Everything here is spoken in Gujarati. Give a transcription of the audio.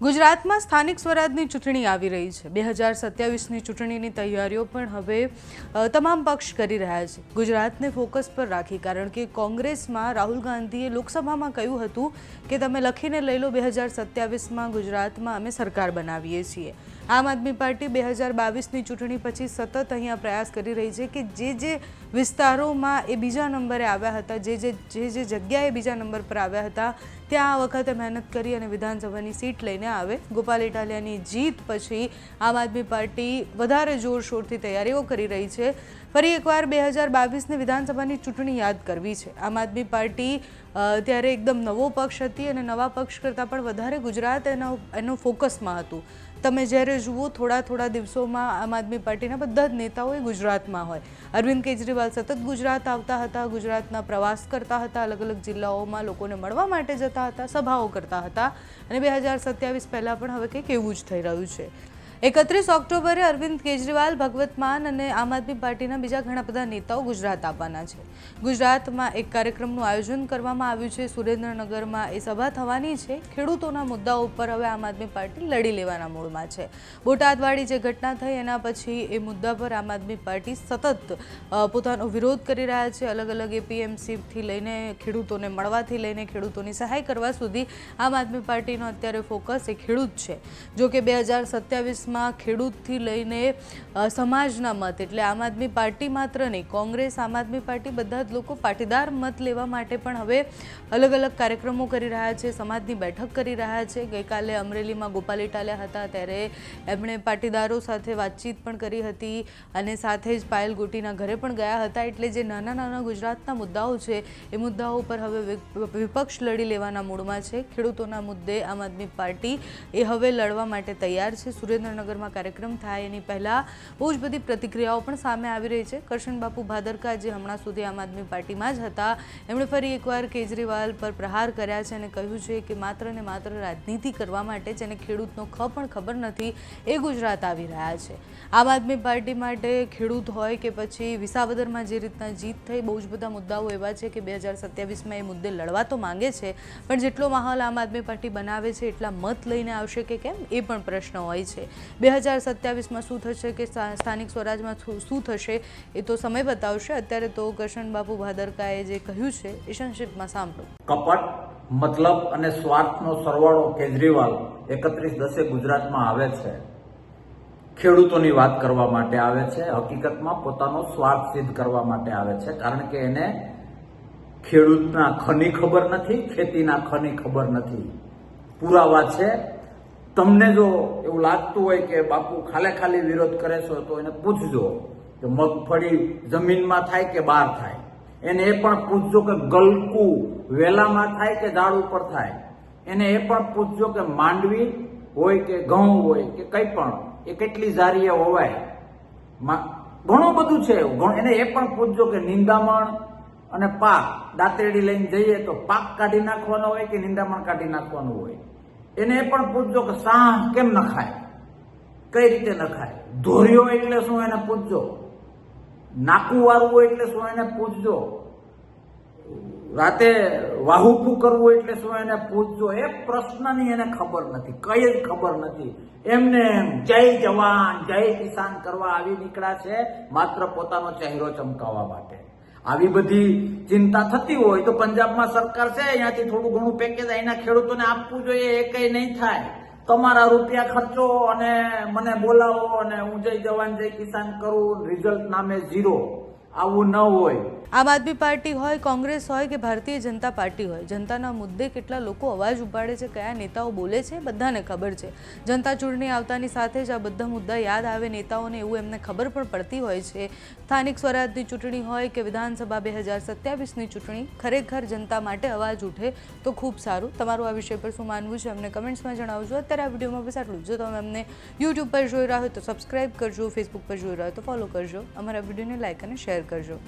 ગુજરાતમાં સ્થાનિક સ્વરાજની ચૂંટણી આવી રહી છે. બે હજાર સત્યાવીસની ચૂંટણીની તૈયારીઓ પણ હવે તમામ પક્ષ કરી રહ્યા છે. ગુજરાતને ફોકસ પર રાખી, કારણ કે કોંગ્રેસમાં રાહુલ ગાંધીએ લોકસભામાં કહ્યું હતું કે, તમે લખીને લઈ લો, બે હજાર સત્યાવીસમાં ગુજરાતમાં અમે સરકાર બનાવીએ છીએ. આમ આદમી પાર્ટી બે હજાર બાવીસની ચૂંટણી પછી સતત અહીંયા પ્રયાસ કરી રહી છે કે જે જે વિસ્તારોમાં એ બીજા નંબરે આવ્યા હતા, જે જે જે જે જગ્યાએ બીજા નંબર પર આવ્યા હતા, ત્યાં આ વખતે મહેનત કરી અને વિધાનસભાની સીટ લઈને આવે. ગોપાલ ઇટાલિયાની જીત પછી આમ આદમી પાર્ટી વધારે જોરશોરથી તૈયારીઓ કરી રહી છે. ફરી એકવાર બે હજાર બાવીસની વિધાનસભાની ચૂંટણી યાદ કરવી છે. આમ આદમી પાર્ટી ત્યારે એકદમ નવો પક્ષ હતી અને નવા પક્ષ કરતાં પણ વધારે ગુજરાત એનો એનો ફોકસમાં હતું. તમે જ્યારે જુઓ, થોડા થોડા દિવસોમાં આમ આદમી પાર્ટીના બધા જ નેતાઓ એ ગુજરાતમાં હોય. અરવિંદ કેજરીવાલ સતત ગુજરાત આવતા હતા, ગુજરાતના પ્રવાસ કરતા હતા અલગ અલગ જિલ્લાઓમાં લોકોને મળવા માટે જતા હતા, સભાઓ કરતા હતા. અને બે હજાર સત્યાવીસ પહેલાં પણ હવે કંઈક એવું જ થઈ રહ્યું છે. એકત્રીસ ઓક્ટોબરે અરવિંદ કેજરીવાલ, ભગવત માન અને આમ આદમી પાર્ટીના બીજા ઘણા બધા નેતાઓ ગુજરાત આવવાના છે. ગુજરાતમાં એક કાર્યક્રમનું આયોજન કરવામાં આવ્યું છે. સુરેન્દ્રનગરમાં એ સભા થવાની છે. ખેડૂતોના મુદ્દાઓ ઉપર હવે આમ આદમી પાર્ટી લડી લેવાના મૂડમાં છે. બોટાદવાળી જે ઘટના થઈ, એના પછી એ મુદ્દા પર આમ આદમી પાર્ટી સતત પોતાનો વિરોધ કરી રહ્યા છે. અલગ અલગ એપીએમસીથી લઈને ખેડૂતોને મળવાથી લઈને ખેડૂતોની સહાય કરવા સુધી આમ આદમી પાર્ટીનો અત્યારે ફોકસ એ ખેડૂત છે. જો કે બે હજાર સત્યાવીસમાં ખેડૂતથી લઈને સમાજના મત એટલે આમ આદમી પાર્ટી માત્ર નહીં, કોંગ્રેસ, આમ આદમી પાર્ટી બધા જ લોકો પાટીદાર મત લેવા માટે પણ હવે અલગ અલગ કાર્યક્રમો કરી રહ્યા છે, સમાજની બેઠક કરી રહ્યા છે. ગઈકાલે અમરેલીમાં ગોપાલ ઇટાલિયા હતા, ત્યારે એમણે પાટીદારો સાથે વાતચીત પણ કરી હતી અને સાથે જ પાયલ ગોટીના ઘરે પણ ગયા હતા. એટલે જે નાના નાના ગુજરાતના મુદ્દાઓ છે, એ મુદ્દાઓ પર હવે વિપક્ષ લડી લેવાના મૂડમાં છે. ખેડૂતોના મુદ્દે આમ આદમી પાર્ટી એ હવે લડવા માટે તૈયાર છે. સુરેન્દ્રનગરમાં કાર્યક્રમ થાય, એની પહેલાં બહુ જ બધી પ્રતિક્રિયાઓ પણ સામે આવી રહી છે. કરશનબાપુ ભાદરકા જે હમણાં સુધી આમ આદમી પાર્ટીમાં જ હતા, એમણે ફરી એકવાર કેજરીવાલ પર પ્રહાર કર્યા છે અને કહ્યું છે કે માત્ર ને માત્ર રાજનીતિ કરવા માટે જેને ખેડૂતનો ખ પણ ખબર નથી, એ ગુજરાત આવી રહ્યા છે. આમ આદમી પાર્ટી માટે ખેડૂત હોય કે પછી વિસાવદરમાં જે રીતના જીત થઈ, બહુ જ બધા મુદ્દાઓ એવા છે કે બે હજાર સત્યાવીસમાં એ મુદ્દે લડવા તો માંગે છે, પણ જેટલો માહોલ આમ આદમી પાર્ટી બનાવે છે, એટલા મત લઈને આવશે કે કેમ, એ પણ પ્રશ્ન હોય છે. બે હજાર સત્યાવીસમાં શું થશે કે સ્થાનિક સ્વરાજમાં શું- થશે એ તો સમય બતાવશે. અત્યારે તો કૃષ્ણ બાપુ ભાદરકાએ જે કહ્યું છે એ સંક્ષિપ્તમાં સાંભળો. કપટ, મતલબ અને સ્વાર્થનો સરવાળો કેજરીવાલ એકત્રીસ દસે ગુજરાતમાં આવે છે. ખેડૂતોની વાત કરવા માટે આવે છે. હકીકતમાં પોતાનો સ્વાર્થ સિદ્ધ કરવા માટે આવે છે. કારણ કે એને ખેડૂતના ખની ખબર નથી, ખેતીના ખની ખબર નથી. પુરાવા છે. તમને જો એવું લાગતું હોય કે બાપુ ખાલે ખાલી વિરોધ કરે છો, તો એને પૂછજો કે મગફળી જમીનમાં થાય કે બહાર થાય. એને એ પણ પૂછજો કે ગલકું વેલામાં થાય કે ઝાડ ઉપર થાય. એને એ પણ પૂછજો કે માંડવી હોય કે ઘઉં હોય કે કંઈ પણ, એ કેટલી જારીએ હોવાય. ઘણું બધું છે એને એ પણ પૂછજો કે નિંદામણ અને પાક. દાંતરેડી લઈને જઈએ તો પાક કાઢી નાખવાનો હોય કે નિંદામણ કાઢી નાખવાનું હોય? એને પણ પૂછજો કે સાહ કેમ નખાય કઈ રીતે નખાય ધોર્યો એટલે શું એને પૂછજો? નાકું વાળવું એટલે શું એને પૂછજો? રાતે વાહુકું કરવું એટલે શું એને પૂછજો? એ પ્રશ્નની એને ખબર નથી, કઈ જ ખબર નથી. એમને એમ, જય જવાન, જય કિસાન કરવા આવી નીકળ્યા છે, માત્ર પોતાનો ચહેરો ચમકાવવા માટે. આવી બધી ચિંતા થતી હોય તો પંજાબમાં સરકાર છે, અહીંયાથી થોડું ઘણું પેકેજ અહીંના ખેડૂતોને આપવું જોઈએ, એ કઈ નહીં થાય. તમારા રૂપિયા ખર્ચો અને મને બોલાવો અને હું જય જવાન, જય કિસાન કરું રિઝલ્ટ નામે ઝીરો આવું ન હોય. આમ આદમી પાર્ટી હોય, કોંગ્રેસ હોય કે ભારતીય જનતા પાર્ટી હોય, જનતાના મુદ્દે કેટલા લોકો અવાજ ઉપાડે છે, કયા નેતાઓ બોલે છે, બધાને ખબર છે. જનતા ચૂંટણી આવતાની સાથે જ આ બધા મુદ્દા યાદ આવે, નેતાઓને એવું એમને ખબર પણ પડતી હોય છે સ્થાનિક સ્વરાજની ચૂંટણી હોય કે વિધાનસભા બે હજાર સત્યાવીસની ચૂંટણી, ખરેખર જનતા માટે અવાજ ઉઠે તો ખૂબ સારું. તમારું આ વિષય પર શું માનવું છે અમને કમેન્ટ્સમાં જણાવજો. અત્યારે આ વિડીયોમાં બસ આટલું જો. તમે અમને યુટ્યુબ પર જોઈ રહ્યા હોય તો સબસ્ક્રાઇબ કરજો ફેસબુક પર જોઈ રહ્યા હોય તો ફોલો કરજો. અમારા વિડીયોને લાઇક અને શેર કરજો.